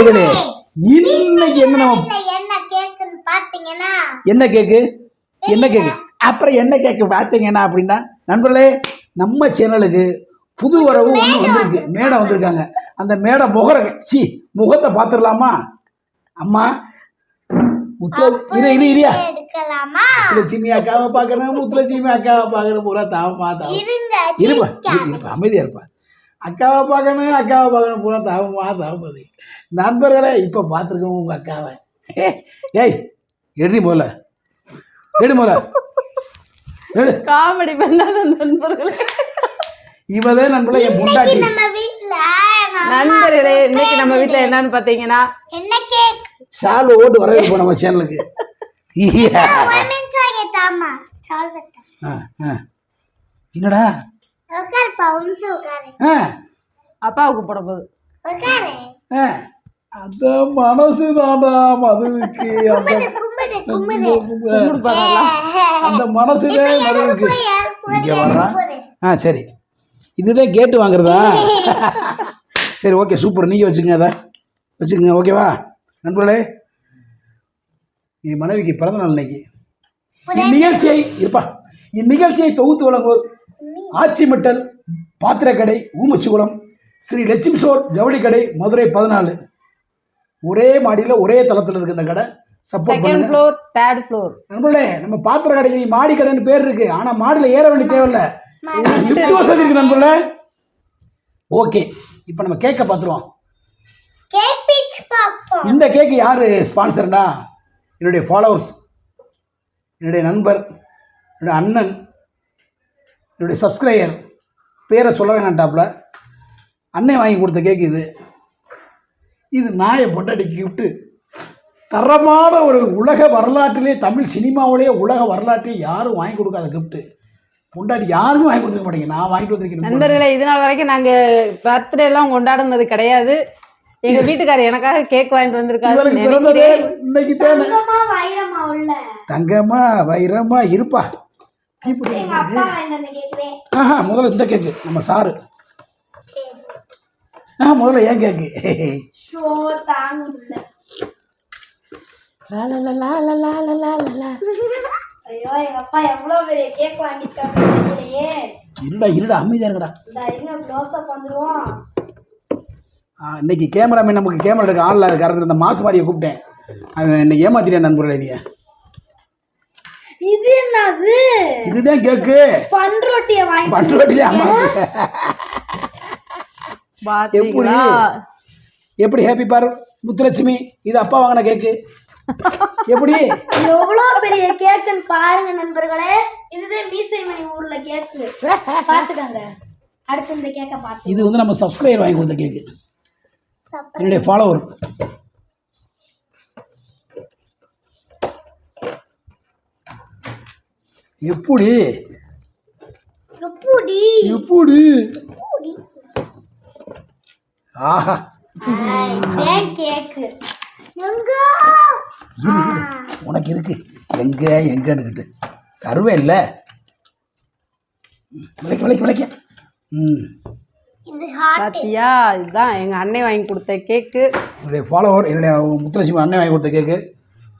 நண்பர்களே இன்னைக்கு என்ன நம்ம என்ன கேக்கு? என்ன கேக்கு? அப்புறம் என்ன கேக்கு பார்த்தீங்கன்னா அப்படின்னா நண்பர்களே நம்ம சேனலுக்கு புது வரவு ஒன்று வந்திருக்கு. மேடை வந்திருக்காங்க. அந்த மேடை முகர சி முகத்தை பார்த்துடலாமா? அம்மா முத்துல இரு இரு இரியா. முத்துலட்சுமி அக்காவை பார்க்கணும் முத்துலட்சுமி அக்காவை பார்க்கணும் பூரா தாவ இருங்க இருப்பா இரு, இருப்பா அமைதியா இருப்பா. அக்காவை பார்க்கணும் அக்காவை பார்க்கணும். பூரா தாவமா தாவமதி நண்பர்களே இப்போ பார்த்துருக்கோம் உங்கள் அக்காவை. ஏ ஏய் எடி முதல்ல. எடு முதல்ல. எடு. காமெடி பண்ணாத நண்பர்களே. இவதே நண்பர்களே என் முண்டாட்டி. நண்பர்களே இன்னைக்கு நம்ம வீட்ல என்னன்னு பாத்தீங்கன்னா என்ன கேக்? சால்வை ஓட்டு வர வைப்போம் நம்ம சேனலுக்கு. என்னடா? ஆ. அப்பாவுக்கு போட போகுது. ஆ. அந்த மனசு தாண்டா மதுவுக்கு அந்த அந்த மனசுல மதுவுக்கு இங்க வர்றா? போடு. ஆ சரி. இதுதான் கேட்டு வாங்குறதா? சரி ஓகே சூப்பர். நீங்கள் வச்சுக்கங்க அதை. வச்சுக்கோங்க ஓகேவா நண்பர்களே என் மனைவிக்கு பிறந்த நாள் இன்னைக்கு. இந்நிகழ்ச்சியை இருப்பா. இந்நிகழ்ச்சியை தொகுத்து வழங்குவோர் ஆச்சிமிட்டல் பாத்திரக்கடை ஊமச்சிகுளம் ஸ்ரீ லட்சுமி சோட் ஜவுளி கடை மதுரை பதினாலு. ஒரே மாடியில் ஒரே தளத்தில் இருக்கு இந்த கடை. சப்போர்ட் செகண்ட் பண்ணுங்க. ஃப்ளோர் தேர்ட் ஃப்ளோர் நண்பர்களே நம்ம பாத்திர கடைக்கு நீ மாடி கடைன்னு பேர் இருக்கு. ஆனா மாடியில் ஏற வேண்டிய தேவையில்ல. லிஃப்ட் வசதி இருக்கு நண்பர்களே ஓகே இப்போ நம்ம கேக்கை பார்த்துருவோம் கேக் பீச் பாப்போம். இந்த கேக்கு யார் ஸ்பான்சர்னா என்னுடைய ஃபாலோவர்ஸ் என்னுடைய நண்பர் என்னுடைய அண்ணன் என்னுடைய சப்ஸ்கிரைபர் பேரை சொல்ல வேணாண்டாப்புல அண்ணன் வாங்கி கொடுத்த கேக்கு இது. இது நாயை பொண்டாட்டி கிஃப்ட்டு தரமான ஒரு உலக வரலாற்றிலே தமிழ் சினிமாவிலே உலக வரலாற்றிலே யாரும் வாங்கி கொடுக்காத கிஃப்ட்டு பொண்டாட்டி யாருமே வாங்கி கொடுத்துக்க மாட்டீங்க. நான் வாங்கிட்டு வந்திருக்கேன் நண்பர்களே இது நாள் வரைக்கும் நாங்க பர்த்டே எல்லாம் கொண்டாடுனது கிடையாது. எங்க வீட்டுக்காரர் எனக்காக கேக் வாங்கிட்டு வந்திருக்காரு இன்னைக்கு தானே? தங்கமா வைரமா உள்ள. தங்கமா வைரமா இருப்பா. ஆஹா முதல்ல இந்த கேக்கு நம்ம சாரு. ஆ முதல்ல ஏன் கேக்கு. ஐயோ எங்க அப்பா எவ்வளவு பெரிய கேக் வாங்கிட்டாங்க இருடா இருடா அமைதியா இருக்கடா இந்த இருங்க க்ளோஸ் அப் வந்துருவோம். ஆ, இன்னைக்கு கேமராமேன் நமக்கு கேமரா எடுக்க ஆள் காரணத்தில் இந்த மாசு மாதிரியை கூப்பிட்டேன். அவன் இன்னைக்கு ஏமாத்திட்டேன் நண்பர்களே நீ. இது என்னது? இதுதான் கேக்கு. பண்ரொட்டிய வாங்கி பண்ருவட்டிலே அம்மா பாத்தீங்களா? எப்படி? ஹேப்பி பார் முத்துலட்சுமி இது அப்பா வாங்கின கேக்கு. எப்படி? எவ்வளவு பெரிய கேக்குன்னு பாருங்க நண்பர்களே. இதுதான் மீசைமணி ஊர்ல கேக்கு. பாத்துக்கங்க. அடுத்து இந்த கேக்க பாத்து இது வந்து நம்ம சப்ஸ்கிரைபர் வாங்கி கொடுத்த கேக்கு. என்னுடைய ஃபாலோவர் எப்படி? எப்படி? எப்படி? ஆஹா. உனக்கு இருக்கு. எங்க எங்கன்னுக்கிட்டு. தருவே இல்லை. விளைக்க விளைக்க விளைக்க ம். பாத்தியா இதுதான் எங்க அண்ணன் வாங்கி கொடுத்த கேக்கு. என்னுடைய ஃபாலோவர் என்னுடைய முத்துலட்சுமி அண்ணன் வாங்கி கொடுத்த கேக்கு.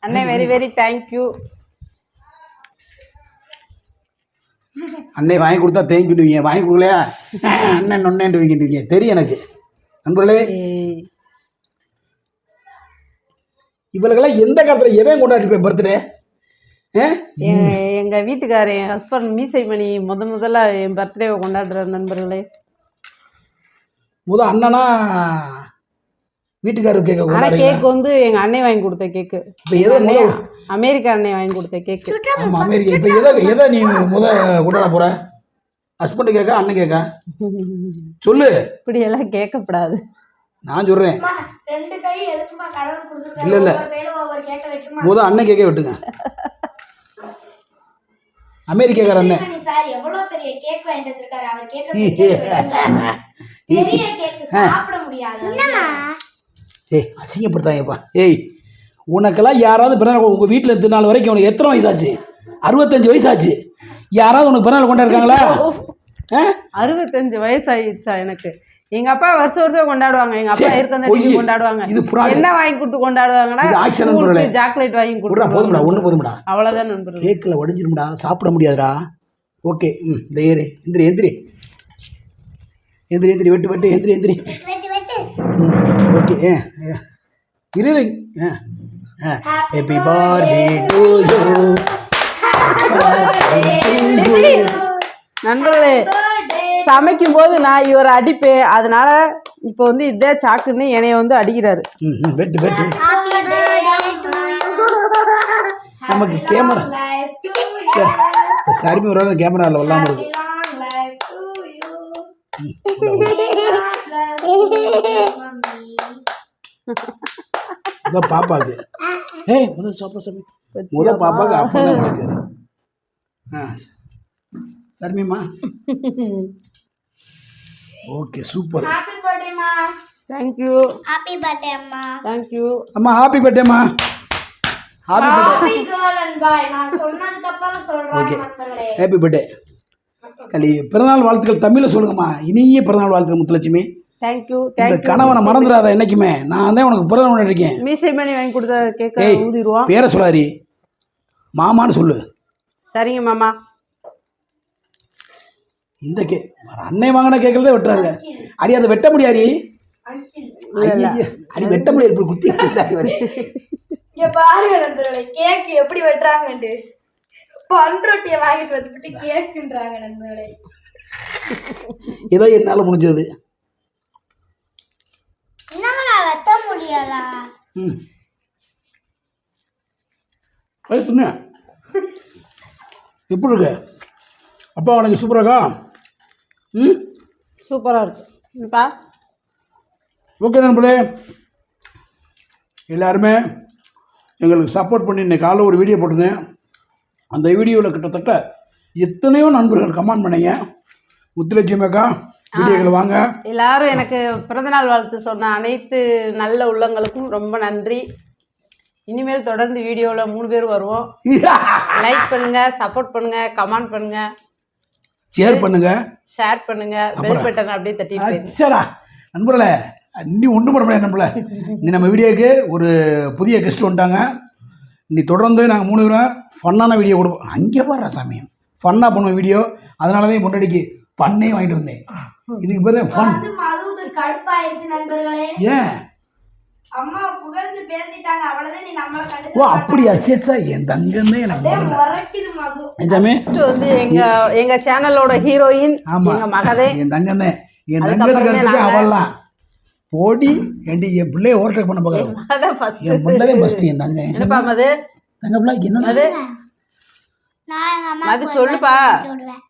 அண்ணன் வெரி வெரி தேங்க்யூ அன்னை வாங்கி கொடுத்தா தேங்கிடுவீங்க வாங்கி கொடுக்கலையா? அண்ணன் நொன்னேன்டுவீங்க தெரியும் எனக்கு. நண்பர்களே இவளுக்கெல்லாம் எந்த காலத்தில் எவன் கொண்டாடிருப்பேன் பர்த்டே எங்க வீட்டுக்காரர் என் ஹஸ்பண்ட் மீசை மணி முத முதல்ல என் பர்த்டேவை கொண்டாடுற நண்பர்களே. முத அண்ணனா வீட்டுக்காரர் கேட்க ஆனா கேக் வந்து எங்க அண்ணன் வாங்கி கொடுத்த கேக்கு. இப்போ எதை முத அமெரிக்கா அண்ணன் வாங்கி கொடுத்த கேக்கு. ஆமா அமெரிக்கா இப்போ எதை எதை நீ முத கொண்டாட போற? ஹஸ்பண்ட் கேட்க அண்ணன் கேட்க சொல்லு. இப்படி எல்லாம் கேட்கக்கூடாது நான் சொல்றேன். இல்ல, இல்ல. கேக்க முத அண்ணன் கேட்க விட்டுங்க. அமெரிக்காக்கார அண்ணன். நீ சார் எவ்வளவு பெரிய கேக் வாங்கிட்டு அவர் கேக்க பெரிய கேக் சாப்பிட முடியாது ஏய் அசிங்கப்படுத்தாங்கப்பா ஏய் உனக்கெல்லாம் யாராவது பிறநாள் உங்கள் வீட்டில் எத்தனை நாள் வரைக்கும் உனக்கு எத்தனை வயசாச்சு? அறுபத்தஞ்சு வயசாச்சு. யாராவது உனக்கு பிறநாள் கொண்டாடுறாங்களா ஆ? அறுபத்தஞ்சு வயசு ஆயிடுச்சா எனக்கு. எங்க அப்பா வருஷம் வருஷம் கொண்டாடுவாங்க. எங்க அப்பா இருக்கிற. கொண்டாடுவாங்க. என்ன வாங்கி கொடுத்து கொண்டாடுவாங்கன்னா. சாக்லேட் வாங்கி விட்றா போதும்டா கொடுத்து ஒன்று போதும்டா. அவ்வளவுதான் நண்பர்கள். கேக்கில் உடஞ்சிரும்டா சாப்பிட முடியாதுடா. ஓகே ம் இந்த ஏறு. எந்திரி எந்திரி. எந்திரி எந்திரி வெட்டு வெட்டு எந்திரி எந்திரி. வெட்டு வெட்டு. ம். ஓகே. இரு ஹேப்பி பர்த்டே டு யூ நண்பர்களே சமைக்கும் போது நான் இவரை அடிப்பேன். அதனால இப்போ வந்து இதே சாக்குன்னு என்னைய வந்து அடிக்கிறாரு. வெட்டு வெட்டு. ஹாப்பி பர்த்டே டு யூ நமக்கு கேமரா சரிமி வராத கேமராவில் வரலாம இருக்கு. யூ அதான் பாப்பாக்கு ஏய் முதல் சாப்பிட சாமி. முத பாப்பாக்கு அப்புறம் தான் உனக்கு. ஆ சரிமிம்மா. Okay super. ஹாப்பி பர்த்டே மா. தேங்க்யூ ஹாப்பி பர்த்டே அம்மா. தேங்க்யூ அம்மா happy பர்த்டேம்மா happy birthday happy girl and boy நான் சொன்னதுக்கு அப்புறம் சொல்றேன் Okay. மக்களே. ஹாப்பி பர்த்டே களி பிறந்தநாள் வாழ்த்துக்கள் தமிழில் சொல்லுங்கம்மா. இனிய பிறந்தநாள் வாழ்த்துக்கள் முத்துலட்சுமி. தேங்க்யூ இந்த கணவனை மறந்துடாத என்னைக்குமே. நான் தான் உனக்கு பிறந்த நாள் இருக்கேன் மீசை மணி வாங்கி கொடுத்த கேட்க ஏய் ஊதிடுவோம். பேரை சொல்லாரி மாமான்னு சொல்லு. சரிங்க மாமா. இந்த கே அன்னை வாங்கின கேட்கறதே வெட்டுறாரு அடி அதை வெட்ட ஐயையே, அடி வெட்ட முடியாது. இப்படி குத்தி. இங்க பாருங்க நண்பர்களே கேக் எப்படி வெட்டுறாங்கன்ட்டு. பண்ரொட்டியை வாங்கிட்டு வந்துட்டு கேக்குன்றாங்க நண்பர்களே. ஏதோ என்னால் முடிஞ்சது. முடியல ம். அது சொன்னேன் எப்படி இருக்கு? அப்பா உனக்கு சூப்பராக்கா ம்? சூப்பராக இருக்கு. இப்பா ஓகே நண்பர்களே. எல்லாருமே எங்களுக்கு சப்போர்ட் பண்ணி இன்னைக்கு காலைல ஒரு வீடியோ போட்டிருந்தேன். அந்த வீடியோவில் கிட்டத்தட்ட எத்தனையோ நண்பர்கள் கமெண்ட் பண்ணீங்க. முத்துலட்சுமி அக்கா வீடியோக்கள் வாங்க. எல்லாரும் எனக்கு பிறந்தநாள் வாழ்த்து சொன்ன அனைத்து நல்ல உள்ளங்களுக்கும் ரொம்ப நன்றி. இனிமேல் தொடர்ந்து வீடியோவில் மூணு பேர் வருவோம். லைக் பண்ணுங்க சப்போர்ட் பண்ணுங்க கமெண்ட் பண்ணுங்க. ஷேர் பண்ணுங்க. ஷேர் பண்ணுங்க. பெல் பட்டன் அப்படியே போயிருங்க. அச்சடா. நண்பர்களே நீ ஒன்றும் பண்ண முடியாது நம்மள நீ நம்ம வீடியோக்கு ஒரு புதிய கெஸ்ட் வந்துட்டாங்க. நீ தொடர்ந்து நாங்கள் மூணு பேரும் ஃபன்னான வீடியோ கொடுப்போம். அங்கே பாடுறா சாமி. ஃபன்னாக பண்ணுவோம் வீடியோ அதனால தான் முன்னாடிக்கு பண்ணே வாங்கிட்டு வந்தேன். இதுக்கு பேர் ஃபன் ஏன் அம்மா புகழ்ந்து பேசிட்டாங்க அவ்வளவுதான் நீ நம்மள ஓ கண்டு அப்படியா? சேச்சா என் தங்கமே எனக்கு நிஜமே? வந்து எங்க எங்க சேனலோட ஹீரோயின் ஆமா. எங்க மகதே என் தங்கமே. என் தங்கத்துக்கு அவள்லாம் போடி ஏண்டி என் பிள்ளைய ஓவர்டேக் பண்ண பார்க்குறேன் என் முன்னதே ஃபஸ்ட்டு என் தங்க என் என்னப்பா பிள்ளை மது சொல்லுப்பா.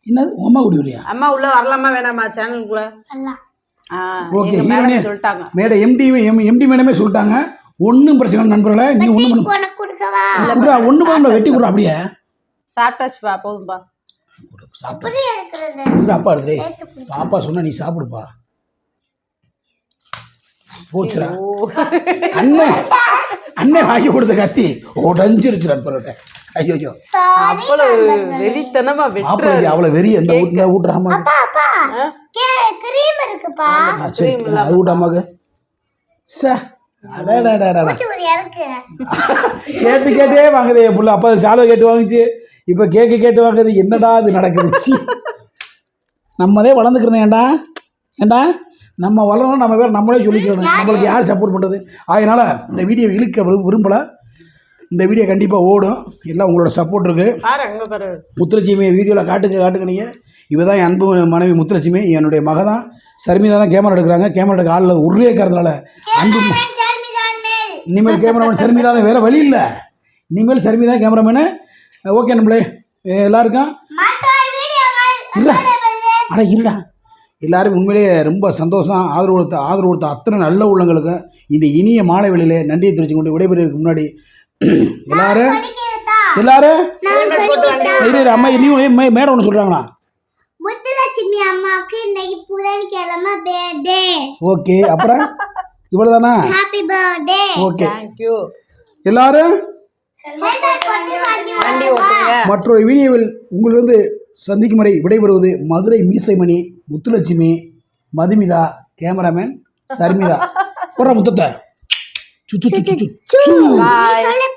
என்னது உமா குடி அம்மா உள்ள வரலாமா வேணாமா? சேனலுக்குள்ள ஓகே எங்க ஹீரோனே மேடம் சொல்லிட்டாங்க. மேடம் எம்டி எம் எம்டி மேடமே சொல்லிட்டாங்க. ஒன்றும் பிரச்சனை இல்லை நண்பர்களே. நீ ஒன்றும் குடுறா ஒன்று பண்ண வெட்டி குடுறா அப்படியே. சாப்பிட்டாச்சுப்பா போதும்பா. குடு, சாப்பிடு இது அப்பா எடுத்துடே பாப்பா சொன்னா நீ சாப்பிடுப்பா. போச்சுடா. ஓ அண்ணன் அண்ணன் வாங்கி கொடுத்த கத்தி உடஞ்சிருச்சு நண்பர்களே. ஐயோ ஐயோ அவ்வளவு வெறித்தனமா வெட்டுறாரு. அவ்வளோ வெறி அந்த வீட்டில் ஊட்டுறாமா? கிரீம் இருக்குப்பா. ஆ, சரி அது ஊட்டாமாக்கு. சே கேட்டு கேட்டே வாங்குது என் புள்ள. அப்போ சாலவை கேட்டு வாங்குச்சு. இப்போ கேக்கு கேட்டு வாங்குது. என்னடா இது நடக்குது. நம்மதே வளர்ந்துக்கிறோம் ஏண்டா? ஏண்டா? நம்ம வளரணும் நம்ம பேர் நம்மளே சொல்லிக்கிறோம். நம்மளுக்கு யார் சப்போர்ட் பண்ணுறது அதனால் இந்த வீடியோ இழுக்க விரு- விரும்பல. இந்த வீடியோ கண்டிப்பாக ஓடும். எல்லாம் உங்களோட சப்போர்ட் இருக்குது பாரு அங்க பாரு. முத்துலட்சுமி வீடியோவில் காட்டுங்க காட்டுங்க நீங்கள் இவ தான் என் அன்பு மனைவி முத்துலட்சுமி. என்னுடைய மக தான். சர்மிதா தான் கேமரா எடுக்கிறாங்க. கேமரா எடுக்க ஆளில் உருளே இருக்கிறதுனால அன்பு இனிமேல் கேமராமேன் சர்மிதா தான். வேறு வழி இல்லை. இனிமேல் சர்மிதா கேமராமேனு ஓகே நம்மளே. எல்லாருக்கும்? இருடா. அட இருடா. எல்லாரும் உண்மையிலேயே ரொம்ப சந்தோஷம். ஆதரவு கொடுத்த ஆதரவு கொடுத்த அத்தனை நல்ல உள்ளங்களுக்கும் இந்த இனிய மாலை வேளையிலே நன்றியை தெரிவித்து கொண்டு விடைபெறுவதற்கு முன்னாடி எல்லாரும் எல்லாரும் இரு, அம்மா இனியும் மே- மேடம் ஒன்று சொல்கிறாங்களா முத்துலட்சுமி அம்மாவுக்கு இன்னைக்கு புதன்கிழமை பர்த்டே ஓகே அப்புறம்? இவ்வளோதானா happy birthday okay. Thank you எல்லாரும் வண்டி ஓட்டுங்க. மற்றொரு வீடியோவில் உங்களிலிருந்து சந்திக்கும் வரை விடைபெறுவது மதுரை மீசைமணி முத்துலட்சுமி மதுமிதா கேமராமேன் சர்மிதா போடுற முத்தத்தை. சு, சு, சு, சு, சு. பாய் சொல்லு